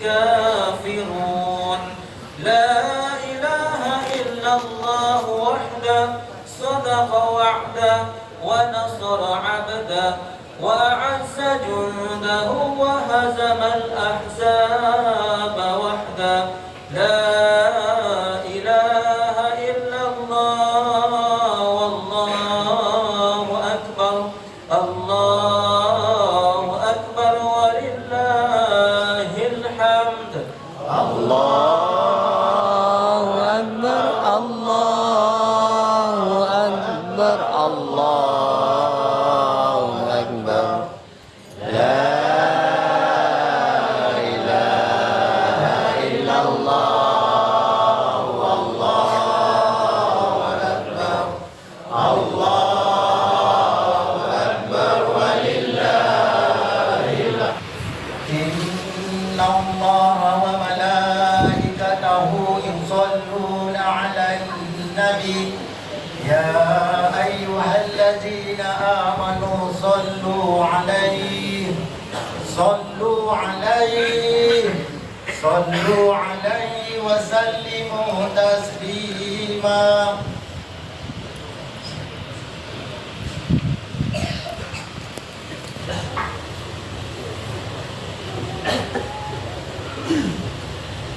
كافرون. لا إله إلا الله وحده صدق وعده ونصر عبده وأعز جنده وهزم الأحزاب.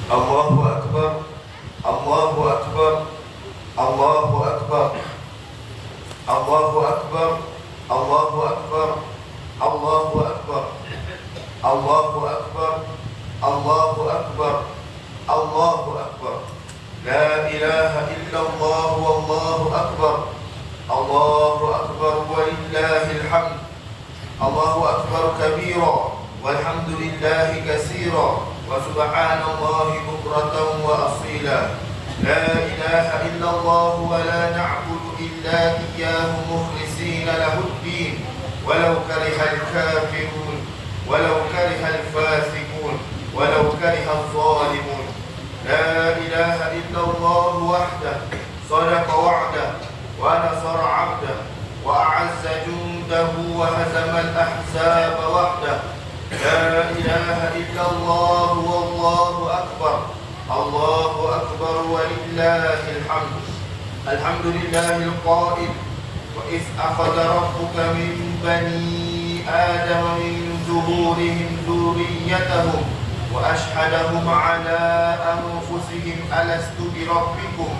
Allah الله ولا نعبد إلا إياه مخلصين له الدين. ولو كره الكافرون ولو كره الفاسقون ولو كره الظالمون. لا إله إلا الله وحده صدق وعده ونصر عبده وأعز جنده وهزم الأحزاب وحده. لا إله إلا الله والله أكبر الله أكبر ولله الحمد. الحمد لله القائل وإذ أخذ ربك من بني آدم من ظهورهم ذريتهم وأشهدهم على أنفسهم ألست بربكم؟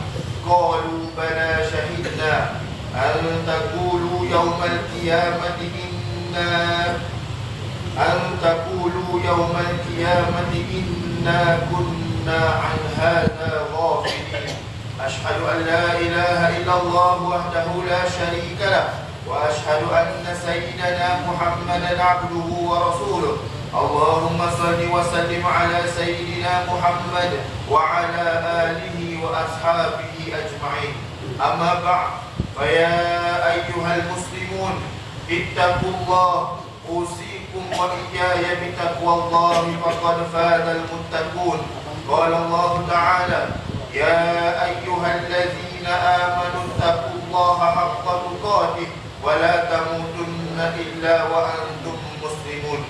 قالوا بلى شهدنا أن تقولوا يوم القيامة إنا أن تقولوا يوم القيامة إنا كنا عن هذا غافلين. أشهد أن لا إله إلا الله وحده لا شريك له وأشهد أن سيدنا محمدا عبده ورسوله. اللهم صل وسلم على سيدنا محمد وعلى آله وأصحابه أجمعين. أما بعد فيا أيها المسلمون اتقوا الله أوصيكم وإياي بتقوى الله فقد فاز المتقون. قال الله تعالى يا أيها الذين آمنوا اتقوا الله حق تقاته ولا تموتن إلا وأنتم مسلمون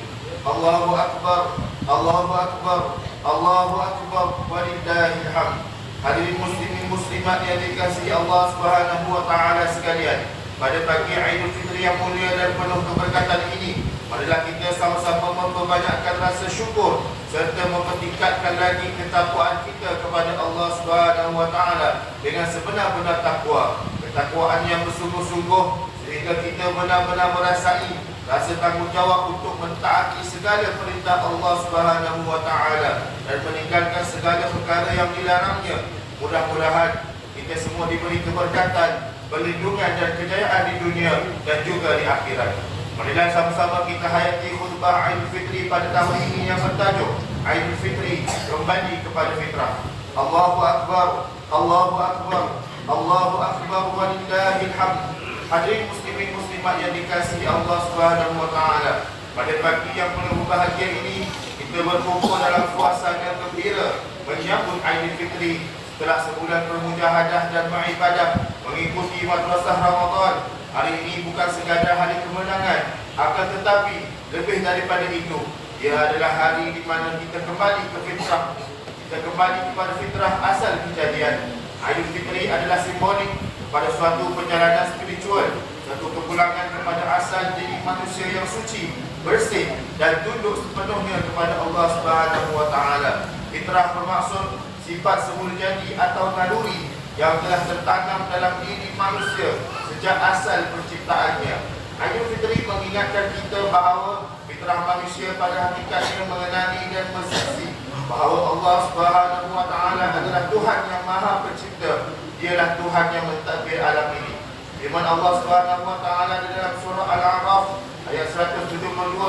الله أكبر الله أكبر الله أكبر ولله الحمد Hadirin muslimin muslimat yang dikasihi Allah Subhanahu wa taala sekalian. Pada pagi Aidil Fitri yang mulia dan penuh keberkatan ini, marilah kita sama-sama memperbanyakkan rasa syukur serta mempertingkatkan lagi ketakwaan kita kepada Allah Subhanahu wa taala dengan sebenar-benar takwa. Ketakwaan yang bersungguh-sungguh sehingga kita benar-benar merasai rasa tanggungjawab untuk mentaati segala perintah Allah Subhanahu wa taala dan meninggalkan segala perkara yang dilarangnya. Mudah-mudahan kita semua diberi keberkatan, perlindungan dan kejayaan di dunia dan juga di akhirat. Marilah sama-sama kita hayati khutbah Aidil Fitri pada tahun ini yang bertajuk Aidil Fitri kembali kepada fitrah. Allahu Akbar, Allahu Akbar, Allahu Akbar walillahil hamd. Hadirin muslimin muslimat yang dikasihi Allah Subhanahu wa taala. Pada pagi yang penuh bahagia ini, kita berkumpul dalam suasana gembira menyambut Aidil Fitri setelah sebulan bermujahadah dan beribadah mengikuti madrasah Ramadan. Hari ini bukan sekadar hari kemenangan, akan tetapi lebih daripada itu, Ia adalah hari di mana kita kembali ke fitrah. Kita kembali kepada fitrah asal kejadian. Aidil Fitri adalah simbolik pada suatu perjalanan spiritual, satu kepulangan kepada asal diri manusia yang suci, bersih dan tunduk sepenuhnya kepada Allah Subhanahu taala. Fitrah bermaksud sifat semula jadi atau naluri yang telah tertanam dalam diri manusia sejak asal penciptaannya. Aidil Fitri mengingatkan kita bahawa fitrah manusia pada hakikatnya mengenali dan bersaksi bahawa Allah Subhanahu wa taala adalah Tuhan yang Maha Pencipta. Dialah Tuhan yang mentadbir alam ini. Firman Allah Subhanahu wa taala dalam surah Al-A'raf ayat 172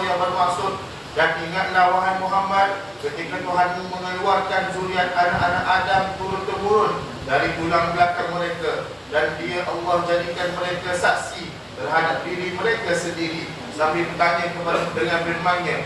yang bermaksud dan ingatlah wahai Muhammad ketika Tuhanmu mengeluarkan zuriat anak-anak Adam turun-temurun dari tulang belakang mereka. Dan dia Allah jadikan mereka saksi terhadap diri mereka sendiri. Sambil bertanya kepada dengan firman-Nya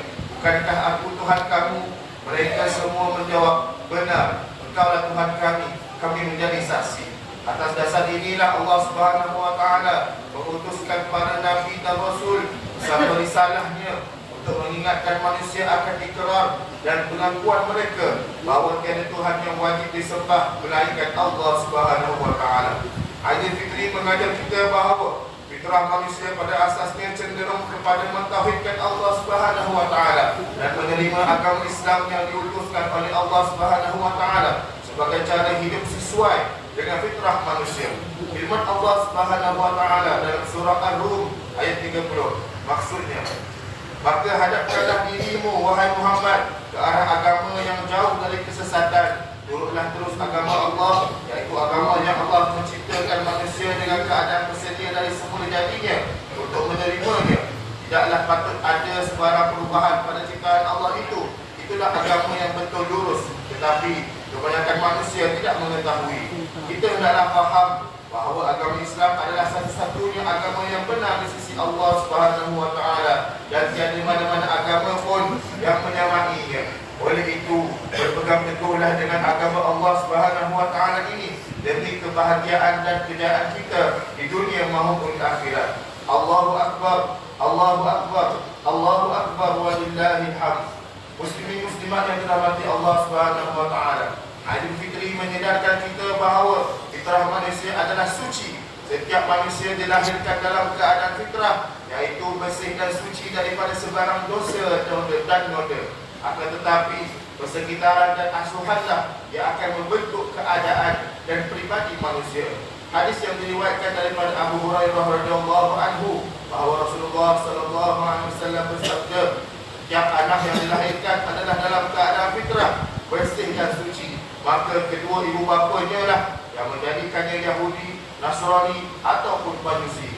bukankah aku Tuhan kamu? Mereka semua menjawab benar engkaulah Tuhan kami. Kami menjadi saksi. Atas dasar inilah Allah Subhanahu wa taala mengutuskan para nabi dan rasul bersama risalahnya untuk mengingatkan manusia akan ikrar dan pengakuan mereka bahawa tiada Tuhan yang wajib disembah melainkan Allah Subhanahu wa taala. Aidil Fitri mengajar kita bahawa fitrah manusia pada asasnya cenderung kepada mentauhidkan Allah Subhanahu wa taala dan menerima agama Islam yang diutuskan oleh Allah Subhanahu wa taala sebagai cara hidup sesuai dengan fitrah manusia. Firman Allah Subhanahu wa taala dalam surah Ar-Rum ayat 30. Maksudnya, maka hadapkanlah dirimu wahai Muhammad ke arah agama yang jauh dari kesesatan. Turutlah terus agama Allah iaitu agama yang Allah menciptakan manusia dengan keadaan bersedia dari semula jadinya untuk menerimanya. Tidaklah patut ada sebarang perubahan pada ciptaan Allah itu. Itulah agama yang betul lurus. Tetapi kebanyakan manusia tidak mengetahui. Kita hendaklah faham bahawa agama Islam adalah satu-satunya agama yang benar di sisi Allah Subhanahu wa taala dan tiada mana-mana agama pun yang menyamainya. Oleh itu, berpegang teguhlah dengan agama Allah Subhanahu wa taala ini demi kebahagiaan dan kejayaan kita di dunia maupun di akhirat. Allahu akbar, Allahu akbar, Allahu akbar walillahil hamd. Muslimin muslimat yang dirahmati Allah Subhanahu wa taala. Aidil Fitri menyedarkan kita bahawa fitrah manusia adalah suci. Setiap manusia dilahirkan dalam keadaan fitrah iaitu bersih dan suci daripada sebarang dosa dan noda. Akan tetapi persekitaran dan asuhanlah yang akan membentuk keadaan dan pribadi manusia. Hadis yang diriwayatkan daripada Abu Hurairah radhiyallahu anhu bahawa Rasulullah sallallahu alaihi wasallam bersabda, "Setiap anak yang dilahirkan adalah dalam keadaan fitrah, bersih dan suci." maka kedua ibu bapanya lah yang menjadikannya Yahudi, Nasrani ataupun Majusi.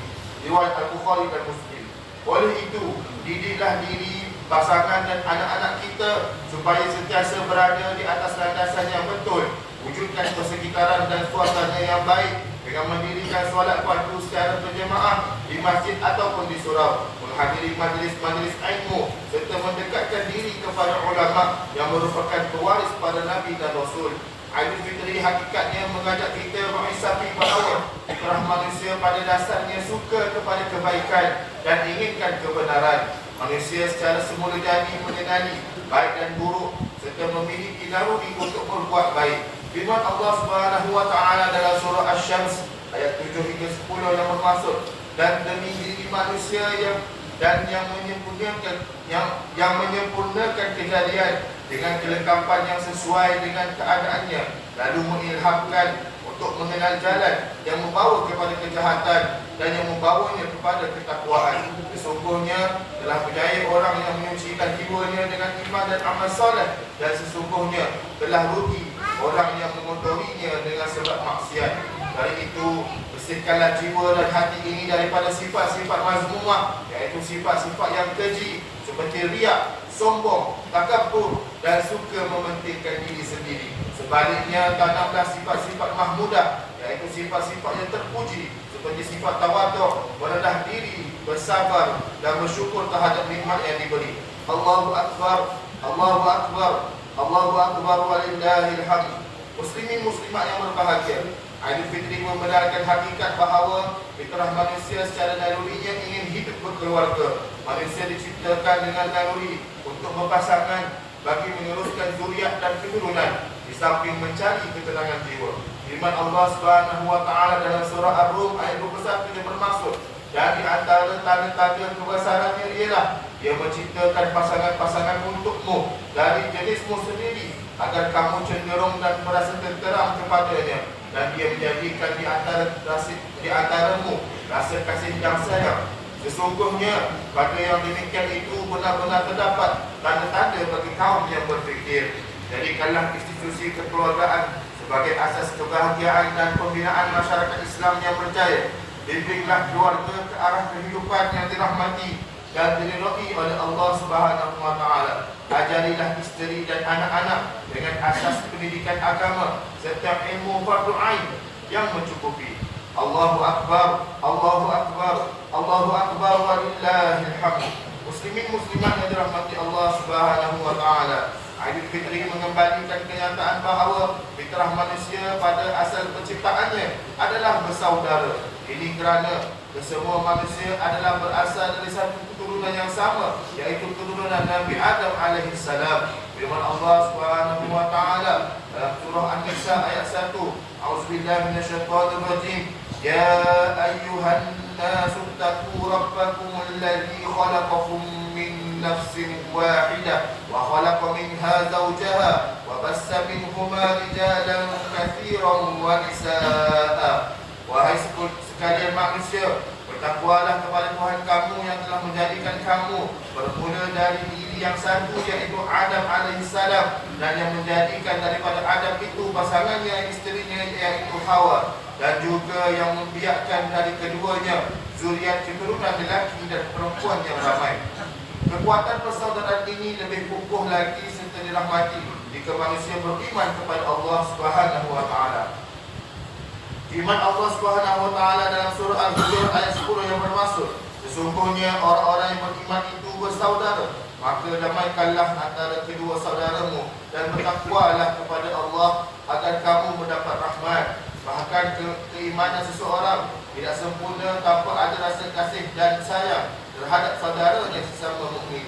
Riwayat Al-Bukhari dan Muslim. Oleh itu, didiklah diri pasangan dan anak-anak kita supaya sentiasa berada di atas landasan yang betul. Wujudkan persekitaran dan suasana yang baik dengan mendirikan solat waktu secara berjemaah di masjid ataupun di surau menghadiri majlis-majlis ilmu serta mendekatkan diri kepada ulama yang merupakan pewaris pada Nabi dan Rasul Aidil Fitri hakikatnya mengajak kita mengisafi bahawa fitrah manusia pada dasarnya suka kepada kebaikan dan inginkan kebenaran. Manusia secara semula jadi mengenali baik dan buruk serta memiliki naruri untuk berbuat baik. Firman Allah Subhanahu wa taala dalam surah Asy-Syams ayat 7 hingga 10 yang bermaksud dan demi diri manusia yang dan yang menyempurnakan yang yang menyempurnakan kejadian dengan kelengkapan yang sesuai dengan keadaannya lalu mengilhamkan untuk mengenal jalan yang membawa kepada kejahatan dan yang membawanya kepada ketakwaan sesungguhnya telah berjaya orang yang menyucikan jiwanya dengan iman dan amal soleh dan sesungguhnya telah rugi orang yang mengotorinya dengan sebab maksiat. Dari itu, bersihkanlah jiwa dan hati ini daripada sifat-sifat mazmumah, iaitu sifat-sifat yang keji, seperti riak, sombong, takabur dan suka mementingkan diri sendiri. Sebaliknya, tanamlah sifat-sifat mahmudah, iaitu sifat-sifat yang terpuji, seperti sifat tawaduk, merendah diri, bersabar dan bersyukur terhadap nikmat yang diberi. Allahu Akbar, Allahu Akbar, Allahu Akbar walillahil hamd. Muslimin muslimat yang berbahagia. Aidil Fitri membenarkan hakikat bahawa fitrah manusia secara nalurinya ingin hidup berkeluarga. Manusia diciptakan dengan naluri untuk berpasangan bagi meneruskan zuriat dan keturunan di samping mencari ketenangan jiwa. Firman Allah Subhanahu wa taala dalam surah Ar-Rum ayat 21 yang bermaksud dan di antara tanda-tanda kebesarannya ialah dia menciptakan pasangan-pasangan untukmu dari jenismu sendiri agar kamu cenderung dan merasa tenteram kepadanya dan dia menjadikan di antara rasa, di antaramu rasa kasih yang sayang Sesungguhnya pada yang demikian itu benar-benar terdapat tanda-tanda bagi kaum yang berfikir. Jadikanlah institusi kekeluargaan sebagai asas kebahagiaan dan pembinaan masyarakat Islam yang berjaya. Bimbinglah keluarga ke arah kehidupan yang dirahmati dan diridhai oleh Allah Subhanahu wa taala. Ajarilah isteri dan anak-anak dengan asas pendidikan agama serta ilmu fardu ain yang mencukupi. Allahu akbar, Allahu akbar, Allahu akbar walillahil hamd. Muslimin muslimat yang dirahmati Allah Subhanahu wa taala. Aidil Fitri mengembalikan kenyataan bahawa fitrah manusia pada asal penciptaannya adalah bersaudara. Ini kerana kesemua manusia adalah berasal dari satu keturunan yang sama Iaitu keturunan Nabi Adam AS Firman Allah SWT dalam surah An-Nisa ayat 1 A'udzubillah minasyaitanir rajim Ya ayyuhan nasu taqu rabbakum alladhi khalaqakum min nafsin wahidah wa khalaqa minha zawjaha wa bassa minhuma rijalan katsiran wa nisaa'a. Wahai sekalian manusia Bertakwalah kepada Tuhan kamu yang telah menjadikan kamu Bermula dari diri yang satu iaitu Adam alaihissalam Dan yang menjadikan daripada Adam itu pasangannya isterinya iaitu Hawa dan juga yang membiarkan dari keduanya zuriat keturunan lelaki dan perempuan yang ramai. Kekuatan persaudaraan ini lebih kukuh lagi serta dirahmati jika manusia beriman kepada Allah Subhanahu wa taala. Iman Allah Subhanahu wa taala dalam surah Al-Hujurat ayat 10 yang bermaksud sesungguhnya orang-orang yang beriman itu bersaudara maka damaikanlah antara kedua saudaramu dan bertakwalah kepada Allah agar kamu mendapat rahmat Bahkan ke, keimanan seseorang tidak sempurna tanpa ada rasa kasih dan sayang terhadap saudaranya sesama mukmin.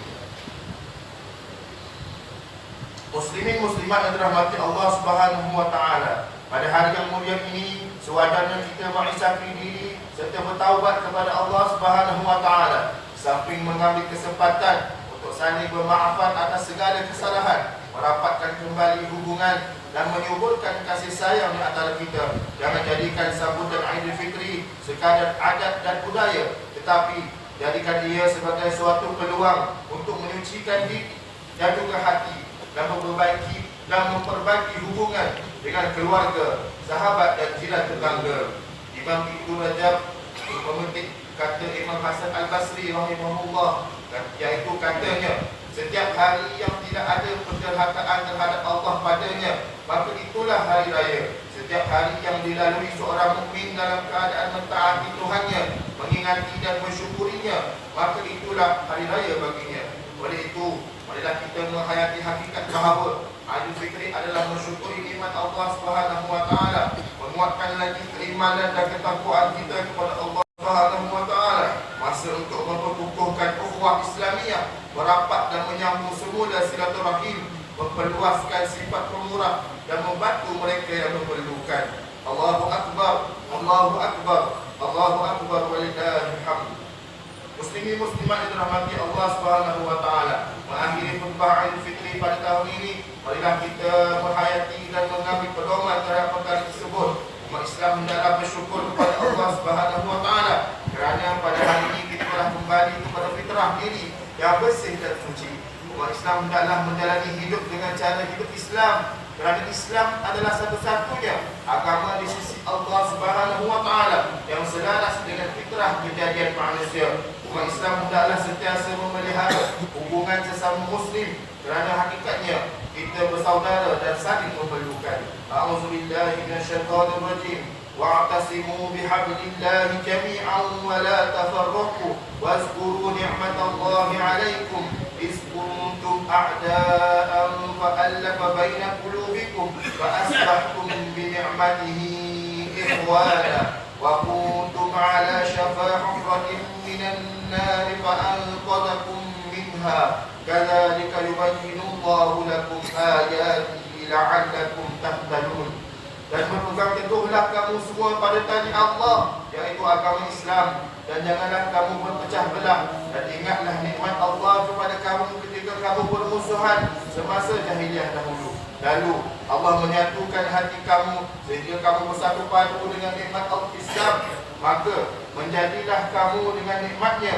Muslimin muslimat yang dirahmati Allah Subhanahu wa taala. Pada hari yang mulia ini, sewajarnya kita mengisafi diri serta bertaubat kepada Allah Subhanahu wa taala. Samping mengambil kesempatan untuk saling bermaafan atas segala kesalahan, merapatkan kembali hubungan dan menyuburkan kasih sayang di antara kita. Jangan jadikan sambutan Aidilfitri sekadar adat dan budaya, tetapi jadikan ia sebagai suatu peluang untuk menyucikan diri dan juga hati dan memperbaiki dan memperbaiki hubungan dengan keluarga, sahabat dan jiran tetangga. Imam Ibnu Rajab memetik kata Imam Hasan Al-Basri rahimahullah iaitu katanya Setiap hari yang tidak ada penderhakaan terhadap Allah padanya Maka itulah hari raya. Setiap hari yang dilalui seorang mukmin dalam keadaan mentaati Tuhannya Mengingati dan mensyukurinya Maka itulah hari raya baginya. Oleh itu, marilah kita menghayati hakikat bahawa Adil Fitri adalah mensyukuri nikmat Allah Subhanahu Wa Taala, Menguatkan lagi keimanan dan ketakwaan kita kepada Allah Subhanahu Wa Taala Masa untuk memperkukuhkan ukhuwah Islamiyah merapat dan menyambung semula silaturahim, memperluaskan sifat pemurah dan membantu mereka yang memerlukan. Allahu Akbar, Allahu Akbar, Allahu Akbar walillahil hamd. Muslimin muslimat yang dirahmati Allah Subhanahu wa taala. Mengakhiri khutbah Fitri pada tahun ini, marilah kita menghayati dan mengambil pedoman terhadap perkara tersebut. Umat Islam hendaklah bersyukur kepada Allah Subhanahu wa taala kerana pada hari ini kita telah kembali kepada fitrah diri yang bersih dan suci. Umat Islam hendaklah menjalani hidup dengan cara hidup Islam kerana Islam adalah satu-satunya agama di sisi Allah Subhanahu wa taala yang selaras dengan fitrah kejadian manusia. Umat Islam hendaklah sentiasa memelihara hubungan sesama muslim kerana hakikatnya kita bersaudara dan saling memerlukan. A'udzubillahi minasyaitonir rajim. بحبل الله جميعا ولا تفرقوا واذكروا نعمة الله عليكم إذ كنتم أعداء فألف بين قلوبكم فأصبحتم بنعمته إخوانا وكنتم على شفا حفرة من النار فأنقذكم منها كذلك يبين الله لكم آياته لعلكم تهتدون dan memegang teguhlah kamu semua pada tali Allah yaitu agama Islam dan janganlah kamu berpecah belah dan ingatlah nikmat Allah kepada kamu ketika kamu bermusuhan semasa jahiliah dahulu lalu Allah menyatukan hati kamu sehingga kamu bersatu padu dengan nikmat Islam maka menjadilah kamu dengan nikmatnya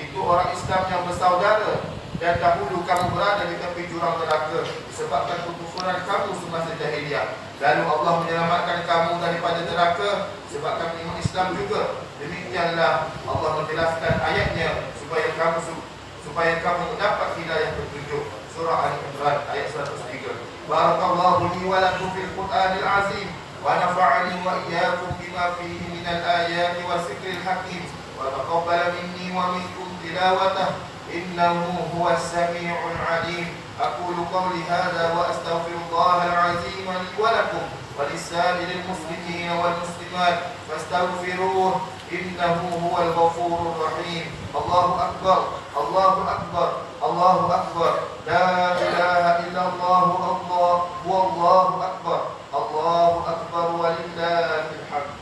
itu orang Islam yang bersaudara dan dahulu kamu berada di tepi jurang neraka disebabkan kekufuran kamu semasa jahiliah Lalu Allah menyelamatkan kamu daripada neraka sebabkan iman Islam juga. Demikianlah Allah menjelaskan ayatnya supaya kamu supaya kamu mendapat hidayah petunjuk. Surah Ali Imran ayat 103. Barakallahu li wa lakum fil Qur'anil azim wa nafa'ani wa iyyakum bima fihi minal ayati wa sikril hakim wa taqabbala minni wa minkum tilawatah innahu huwas samiul alim. أقول قولي هذا وأستغفر الله العظيم لي ولكم ولسائر المسلمين والمسلمات. فاستغفروه إنه هو الغفور الرحيم. الله أكبر الله أكبر الله أكبر. لا إله إلا الله الله والله أكبر الله أكبر ولله الحمد.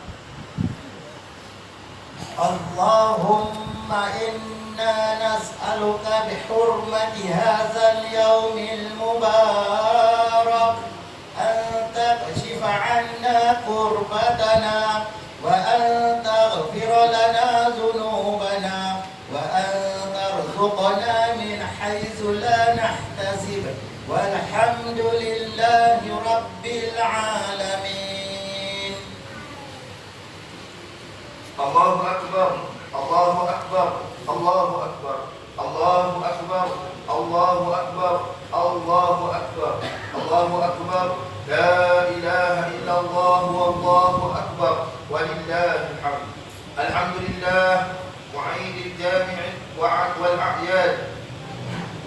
اللهم إن إنا نسألك بحرمة هذا اليوم المبارك أن تكشف عنا كربتنا وأن تغفر لنا ذنوبنا وأن ترزقنا من حيث لا نحتسب. والحمد لله رب العالمين. الله أكبر الله أكبر. الله أكبر الله أكبر الله أكبر الله أكبر الله أكبر. لا إله إلا الله والله أكبر ولله الحمد. الحمد لله معيد الجامع والأعياد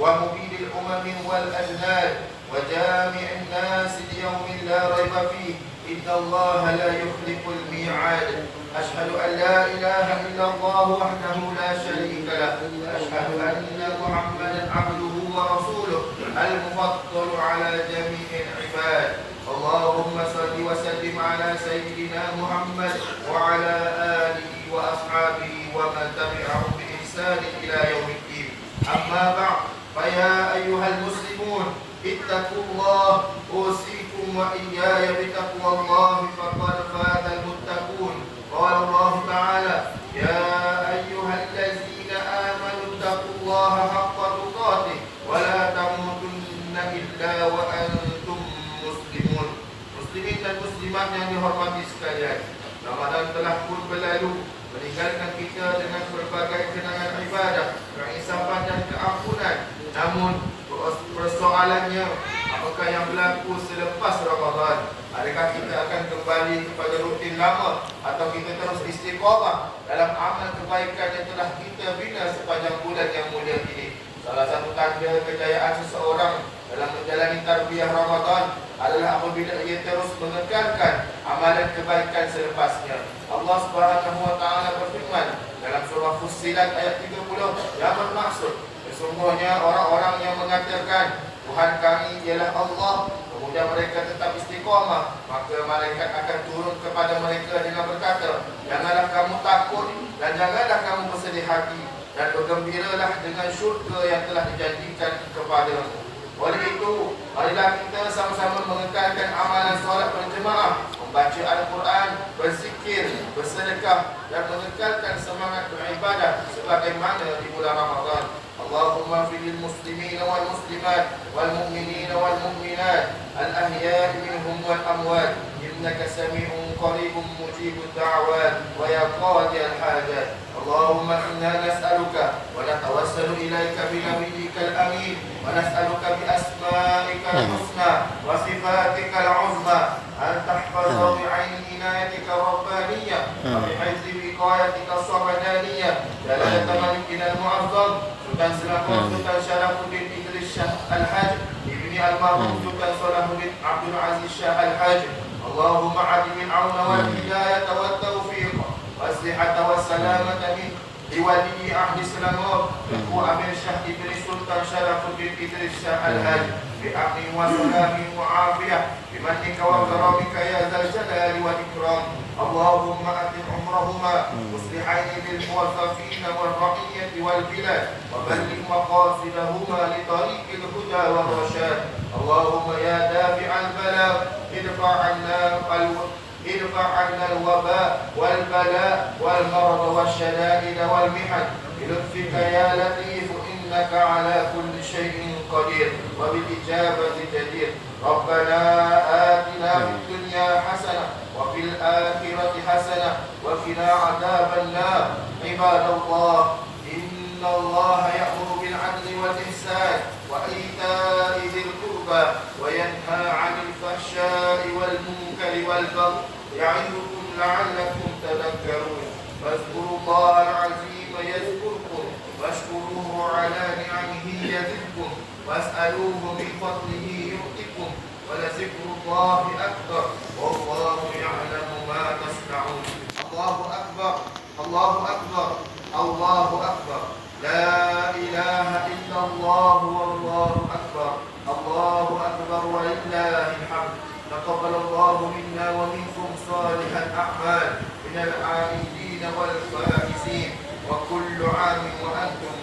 ومبيد الأمم والأجناد وجامع الناس ليوم لا ريب فيه. إن الله لا يخلف الميعاد. أشهد أن لا إله إلا الله وحده أما بعد فيا أيها المسلمون اتقوا الله أوصيكم وإياي بتقوى الله فقد فات المتقون قال الله تعالى يا أيها الذين آمنوا اتقوا الله حق تقاته ولا تموتن إلا وأنتم مسلمون مسلمين dan muslimat yang dihormati sekalian Ramadan telah pun berlalu meninggalkan kita dengan berbagai kenangan ibadah, keinsafan dan keampunan. Namun persoalannya apakah yang berlaku selepas Ramadan? Adakah kita akan kembali kepada rutin lama atau kita terus istiqamah dalam amal kebaikan yang telah kita bina sepanjang bulan yang mulia ini? Salah satu tanda kejayaan seseorang dalam menjalani tarbiyah Ramadan adalah apabila ia terus mengekalkan amalan kebaikan selepasnya. Allah Subhanahu wa taala berfirman dalam surah Fussilat ayat 30 yang bermaksud sesungguhnya orang-orang yang mengatakan Tuhan kami ialah Allah kemudian mereka tetap istiqamah maka malaikat akan turun kepada mereka dengan berkata janganlah kamu takut dan janganlah kamu bersedih hati dan bergembiralah dengan syurga yang telah dijanjikan kepadamu oleh itu marilah kita sama-sama mengekalkan amalan solat berjemaah membaca Al-Quran, berzikir, bersedekah dan mengekalkan semangat beribadah sebagaimana di bulan Ramadan. اللهم اغفر للمسلمين والمسلمات والمؤمنين والمؤمنات الأحياء منهم والأموات إنك سميع قريب مجيب الدعوات ويا قاضي الحاجات اللهم إنا نسألك ونتوسل إليك بنبيك الأمين ونسألك المرحوم سلطان صلاح عبد العزيز شاه الحاج. اللهم عد بالعون والهداية والتوفيق والصحة والسلامة منه. لولي عهد سلامور هو أمير شاه إدريس سلطان شرف الدين إدريس شاه الهاج بأمن وسلام وعافية. بمنك وكرمك يا ذا الجلال والإكرام. اللهم أتم عمرهما. مصلحين للموظفين والرعية والبلاد وبلغ مقاصدهما لطريق الهدى والرشاد. اللهم يا دافع البلاء ادفع عنا ادفع عنا الوباء والبلاء والمرض والشدائد والمحن. بلطفك يا لطيف إنك على كل شيء قدير. وبالإجابة جدير. ربنا آتنا في الدنيا حسنة وفي الآخرة حسنة وقنا عذاب النار. عباد الله إن الله يأمر بالعدل والإحسان وإيتاء ذي القربى وينهى عن الفحشاء والمنكر والبغي يعظكم لعلكم تذكرون. فاذكروا الله العظيم يذكركم واشكروه على نعمه يزدكم واسألوه من فضله يؤتكم ولذكر الله أكبر والله يعلم ما تصنعون. الله أكبر الله أكبر الله أكبر. لا إله إلا الله والله أكبر الله أكبر ولله الحمد. تقبل الله منا ومنكم صالح الأعمال من العائدين والفائزين وكل عام وأنتم